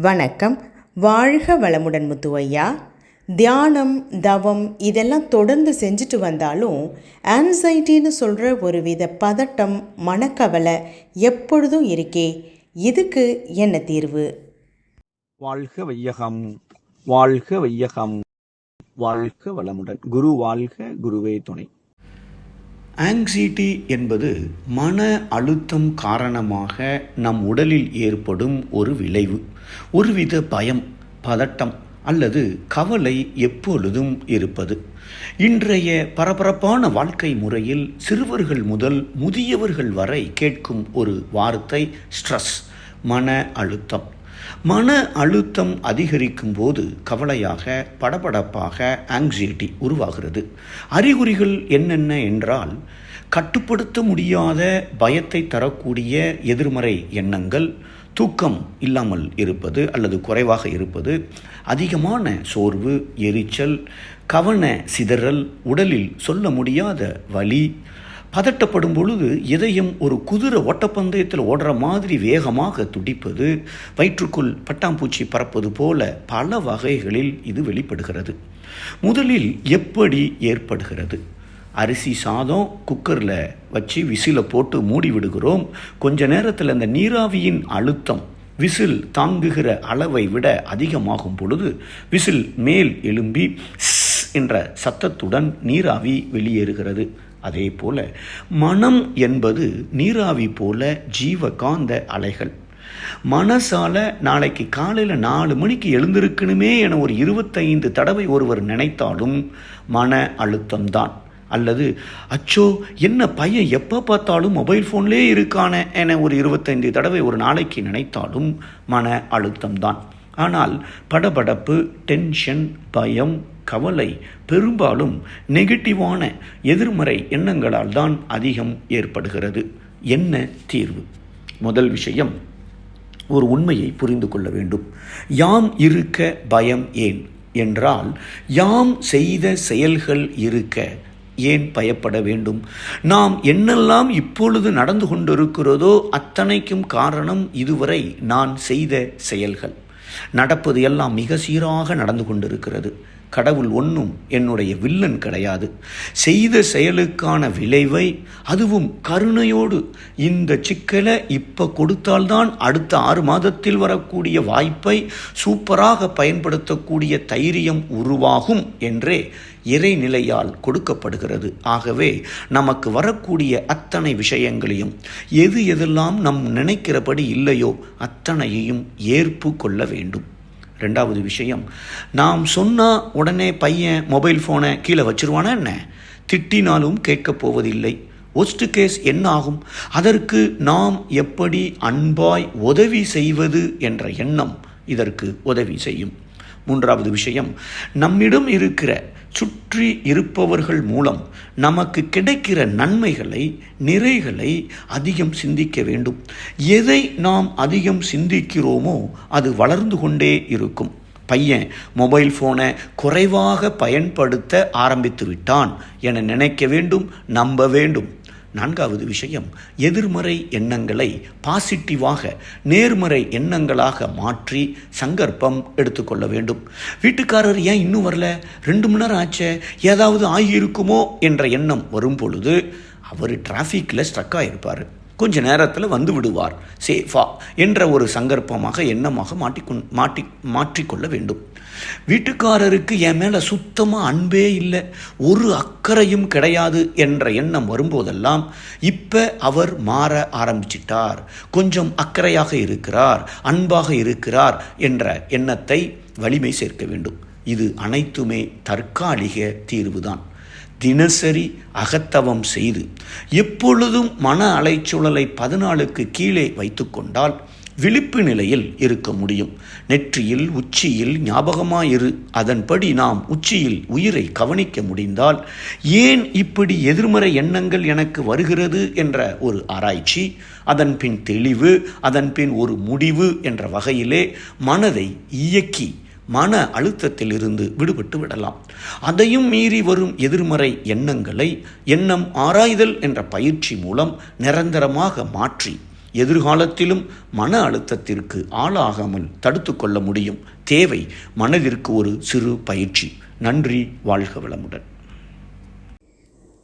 வணக்கம். வாழ்க வளமுடன் முத்துவையா. தியானம் தவம் இதெல்லாம் தொடர்ந்து செஞ்சுட்டு வந்தாலும் ஆன்சைட்டின்னு சொல்கிற ஒரு வித பதட்டம் மனக்கவலை எப்பொழுதும் இருக்கே. இதுக்கு என்ன தீர்வு? வாழ்க வையகம் வாழ்க வையகம் வாழ்க வளமுடன். குரு வாழ்க குருவே துணை. ஆங்ஸைட்டி என்பது மன அழுத்தம் காரணமாக நம் உடலில் ஏற்படும் ஒரு விளைவு ஒருவித பயம் பதட்டம் அல்லது கவலை எப்பொழுதும் இருப்பது. இன்றைய பரபரப்பான வாழ்க்கை முறையில் சிறுவர்கள் முதல் முதியவர்கள் வரை கேட்கும் ஒரு வார்த்தை ஸ்ட்ரெஸ் மன அழுத்தம். மன அழுத்தம் அதிகரிக்கும் போது கவலையாக படபடப்பாக ஆங்ஸைட்டி உருவாகிறது. அறிகுறிகள் என்னென்ன என்றால் கட்டுப்படுத்த முடியாத பயத்தை தரக்கூடிய எதிர்மறை எண்ணங்கள் தூக்கம் இல்லாமல் இருப்பது அல்லது குறைவாக இருப்பது அதிகமான சோர்வு எரிச்சல் கவன சிதறல் உடலில் சொல்ல முடியாத வலி பதட்டப்படும் பொழுது இதயம் ஒரு குதிரை ஓட்டப்பந்தயத்தில் ஓடுற மாதிரி வேகமாக துடிப்பது வயிற்றுக்குள் பட்டாம்பூச்சி பறப்பது போல பல வகைகளில் இது வெளிப்படுகிறது. முதலில் எப்படி ஏற்படுகிறது? அரிசி சாதம் குக்கரில் வச்சு விசில போட்டு மூடி விடுகிறோம். கொஞ்ச நேரத்தில் அந்த நீராவியின் அழுத்தம் விசில் தாங்குகிற அளவை விட அதிகமாகும் பொழுது விசில் மேல் எழும்பி ஸ் என்ற சத்தத்துடன் நீராவி வெளியேறுகிறது. அதே போல மனம் என்பது நீராவி போல ஜீவகாந்த அலைகள். மனசால நாளைக்கு காலையில் நாலு மணிக்கு எழுந்திருக்கணுமே என ஒரு இருபத்தைந்து தடவை ஒருவர் நினைத்தாலும் மன அழுத்தம்தான். அல்லது அச்சோ என்ன பையன் எப்போ பார்த்தாலும் மொபைல் ஃபோன்லேயே இருக்கானே என ஒரு இருபத்தைந்து தடவை ஒரு நாளைக்கு நினைத்தாலும் மன அழுத்தம்தான். ஆனால் படபடப்பு டென்ஷன் பயம் கவலை பெரும்பாலும் நெகட்டிவான எதிர்மறை எண்ணங்களால் தான் அதிகம் ஏற்படுகிறது. என்ன தீர்வு? முதல் விஷயம் ஒரு உண்மையை புரிந்து கொள்ள வேண்டும். யாம் இருக்க பயம் ஏன்? என்றால் யாம் செய்த செயல்கள் இருக்க ஏன் பயப்பட வேண்டும்? நாம் என்னெல்லாம் இப்பொழுது நடந்து கொண்டிருக்கிறதோ அத்தனைக்கும் காரணம் இதுவரை நான் செய்த செயல்கள். நடப்பது எல்லாம் மிக சீராக நடந்து கொண்டிருக்கிறது. கடவுள் ஒன்றும் என்னுடைய வில்லன் கிடையாது. செய்த செயலுக்கான விளைவை அதுவும் கருணையோடு இந்த சிக்கலை இப்போ கொடுத்தால்தான் அடுத்த ஆறு மாதத்தில் வரக்கூடிய வாய்ப்பை சூப்பராக பயன்படுத்தக்கூடிய தைரியம் உருவாகும் என்றே இறைநிலையால் கொடுக்கப்படுகிறது. ஆகவே நமக்கு வரக்கூடிய அத்தனை விஷயங்களையும் எது எதெல்லாம் நம் நினைக்கிறபடி இல்லையோ அத்தனையையும் ஏற்பு கொள்ள வேண்டும். ரெண்டாவது விஷயம் நாம் சொன்னால் உடனே பையன் மொபைல் ஃபோனை கீழே வச்சிருவானா என்ன? திட்டினாலும் கேட்கப் போவதில்லை. ஒஸ்ட் கேஸ் என்ன ஆகும்? அதற்கு நாம் எப்படி அன்பாய் உதவி செய்வது என்ற எண்ணம் இதற்கு உதவி செய்யும். மூன்றாவது விஷயம் நம்மிடம் இருக்கிற சுற்றி இருப்பவர்கள் மூலம் நமக்கு கிடைக்கிற நன்மைகளை நிறைகளை அதிகம் சிந்திக்க வேண்டும். எதை நாம் அதிகம் சிந்திக்கிறோமோ அது வளர்ந்து கொண்டே இருக்கும். பையன் மொபைல் ஃபோனை குறைவாக பயன்படுத்த ஆரம்பித்து விட்டான் என நினைக்க வேண்டும் நம்ப வேண்டும். நான்காவது விஷயம் எதிர்மறை எண்ணங்களை பாசிட்டிவாக நேர்மறை எண்ணங்களாக மாற்றி சங்கற்பம் எடுத்துக்கொள்ள வேண்டும். வீட்டுக்காரர் ஏன் இன்னும் வரல? ரெண்டு மணி நேரம் ஆச்சே ஏதாவது ஆகியிருக்குமோ என்ற எண்ணம் வரும் பொழுது அவர் டிராஃபிக்கில் ஸ்ட்ரக் ஆகிருப்பார் கொஞ்ச நேரத்தில் வந்து விடுவார். சேஃபா என்ற ஒரு சங்கற்பமாக எண்ணமாக மாட்டிக்கொண் மாட்டி மாற்றிக்கொள்ள வேண்டும். வீட்டுக்காரருக்கு என் மேலே சுத்தமாக அன்பே இல்லை. ஒரு அக்கறையும் கிடையாது என்ற எண்ணம் வரும்போதெல்லாம் இப்போ அவர் மாற ஆரம்பிச்சிட்டார். கொஞ்சம் அக்கறையாக இருக்கிறார் அன்பாக இருக்கிறார் என்ற எண்ணத்தை வலிமை சேர்க்க வேண்டும். இது அனைத்துமே தற்காலிக தீர்வுதான். தினசரி அகத்தவம் செய்து எப்பொழுதும் மன அலைச்சூழலை பதினாலுக்கு கீழே வைத்துக்கொண்டால் விழிப்பு நிலையில் இருக்க முடியும். நெற்றியில் உச்சியில் ஞாபகமாயிரு. அதன்படி நாம் உச்சியில் உயிரை கவனிக்க முடிந்தால் ஏன் இப்படி எதிர்மறை எண்ணங்கள் எனக்கு வருகிறது என்ற ஒரு ஆராய்ச்சி அதன் பின் தெளிவு அதன் பின் ஒரு முடிவு என்ற வகையிலே மனதை இயக்கி மன அழுத்தத்தில் இருந்து விடுபட்டு விடலாம். அதையும் மீறி வரும் எதிர்மறை எண்ணங்களை எண்ணம் ஆராய்தல் என்ற பயிற்சி மூலம் நிரந்தரமாக மாற்றி எதிர்காலத்திலும் மன அழுத்தத்திற்கு ஆளாகாமல் தடுத்து கொள்ள முடியும். தேவை மனதிற்கு ஒரு சிறு பயிற்சி. நன்றி வாழ்க வளமுடன்.